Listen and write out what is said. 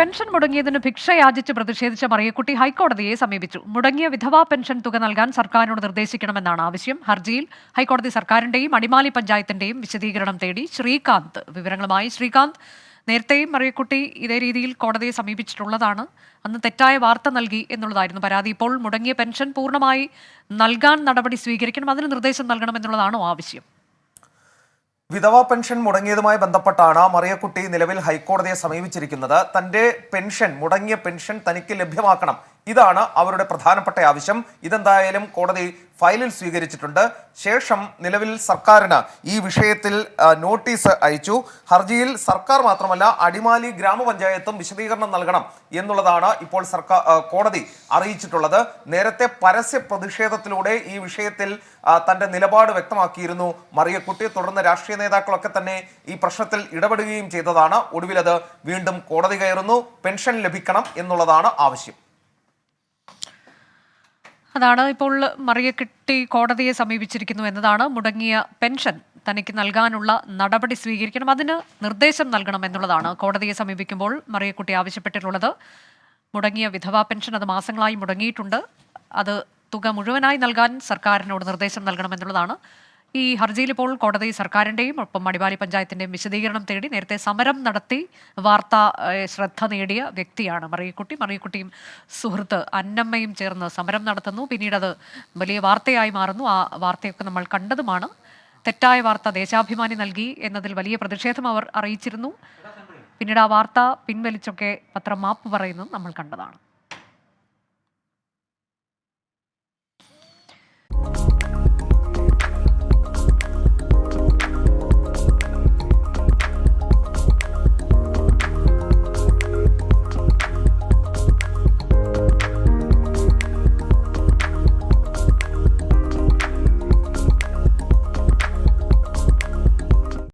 Pension മുടങ്ങിയതിന് ഭിക്ഷ യാചിച്ച് പ്രതിഷേധിച്ച മറിയക്കുട്ടി ഹൈക്കോടതിയെ സമീപിച്ചു. മുടങ്ങിയ വിധവാ പെൻഷൻ തുക നൽകാൻ സർക്കാരിനോട് നിർദ്ദേശിക്കണമെന്നാണ് ആവശ്യം. ഹർജിയിൽ ഹൈക്കോടതി സർക്കാരിന്റെയും അടിമാലി പഞ്ചായത്തിന്റെയും വിശദീകരണം തേടി ശ്രീകാന്ത്. വിവരങ്ങളുമായി ശ്രീകാന്ത്. നേരത്തെയും മറിയക്കുട്ടി ഇതേ രീതിയിൽ കോടതിയെ സമീപിച്ചിട്ടുള്ളതാണ്. അന്ന് തെറ്റായ വാർത്ത നൽകി എന്നുള്ളതായിരുന്നു പരാതി. ഇപ്പോൾ മുടങ്ങിയ പെൻഷൻ പൂർണമായി നൽകാൻ നടപടി സ്വീകരിക്കണം. അതിന് നിർദ്ദേശം നൽകണം എന്നുള്ളതാണോ ആവശ്യം? വിധവാ പെൻഷൻ മുടങ്ങിയതുമായി ബന്ധപ്പെട്ടാണ് മറിയക്കുട്ടി നിലവിൽ ഹൈക്കോടതിയെ സമീപിച്ചിരിക്കുന്നത്. തന്റെ പെൻഷൻ മുടങ്ങിയ പെൻഷൻ തനിക്ക് ലഭ്യമാക്കണം ഇതാണ് അവരുടെ പ്രധാനപ്പെട്ട ആവശ്യം. ഇതെന്തായാലും കോടതി ഫയലിൽ സ്വീകരിച്ചിട്ടുണ്ട്. ശേഷം നിലവിൽ സർക്കാരിന് ഈ വിഷയത്തിൽ നോട്ടീസ് അയച്ചു. ഹർജിയിൽ സർക്കാർ മാത്രമല്ല അടിമാലി ഗ്രാമപഞ്ചായത്തും വിശദീകരണം നൽകണം എന്നുള്ളതാണ് ഇപ്പോൾ സർക്കാർ കോടതി അറിയിച്ചിട്ടുള്ളത്. നേരത്തെ പരസ്യ പ്രതിഷേധത്തിലൂടെ ഈ വിഷയത്തിൽ തന്റെ നിലപാട് വ്യക്തമാക്കിയിരുന്നു. മറിയക്കുട്ടി തുടർന്ന് രാഷ്ട്രീയ നേതാക്കളൊക്കെ തന്നെ ഈ പ്രശ്നത്തിൽ ഇടപെടുകയും ചെയ്തതാണ്. ഒടുവിലത് വീണ്ടും കോടതി കയറുന്നു. പെൻഷൻ ലഭിക്കണം എന്നുള്ളതാണ് ആവശ്യം. അതാണ് ഇപ്പോൾ മറിയക്കെട്ടി കോടതിയെ സമീപിച്ചിരിക്കുന്നു എന്നതാണ് മുടങ്ങിയ പെൻഷൻ. തനിക്ക് നൽകാനുള്ള നടപടി സ്വീകരിക്കണം അതിന് നിർദ്ദേശം നൽകണം എന്നുള്ളതാണ് കോടതിയെ സമീപിക്കുമ്പോൾ മറിയക്കുട്ടി ആവശ്യപ്പെട്ടിട്ടുള്ളത്. മുടങ്ങിയ വിധവാ പെൻഷൻ അത് മാസങ്ങളായി മുടങ്ങിയിട്ടുണ്ട്. അത് തുക മുഴുവനായി നൽകാൻ സർക്കാരിനോട് നിർദ്ദേശം നൽകണം എന്നുള്ളതാണ് ഈ ഹർജിയിൽ ഇപ്പോൾ കോടതി സർക്കാരിന്റെയും ഒപ്പം അടിമാലി പഞ്ചായത്തിന്റെയും വിശദീകരണം തേടി നേരത്തെ സമരം നടത്തി വാർത്ത ശ്രദ്ധ നേടിയ വ്യക്തിയാണ് മറിയക്കുട്ടി. മറിയക്കുട്ടിയും സുഹൃത്ത് അന്നമ്മയും ചേർന്ന് സമരം നടത്തുന്നു. പിന്നീട് അത് വലിയ വാർത്തയായി മാറുന്നു. ആ വാർത്തയൊക്കെ നമ്മൾ കണ്ടതുമാണ്. തെറ്റായ വാർത്ത ദേശാഭിമാനി നൽകി എന്നതിൽ വലിയ പ്രതിഷേധം അവർ അറിയിച്ചിരുന്നു. പിന്നീട് ആ വാർത്ത പിൻവലിച്ചൊക്കെ പത്രം മാപ്പ് പറയുന്നത് നമ്മൾ കണ്ടതാണ്.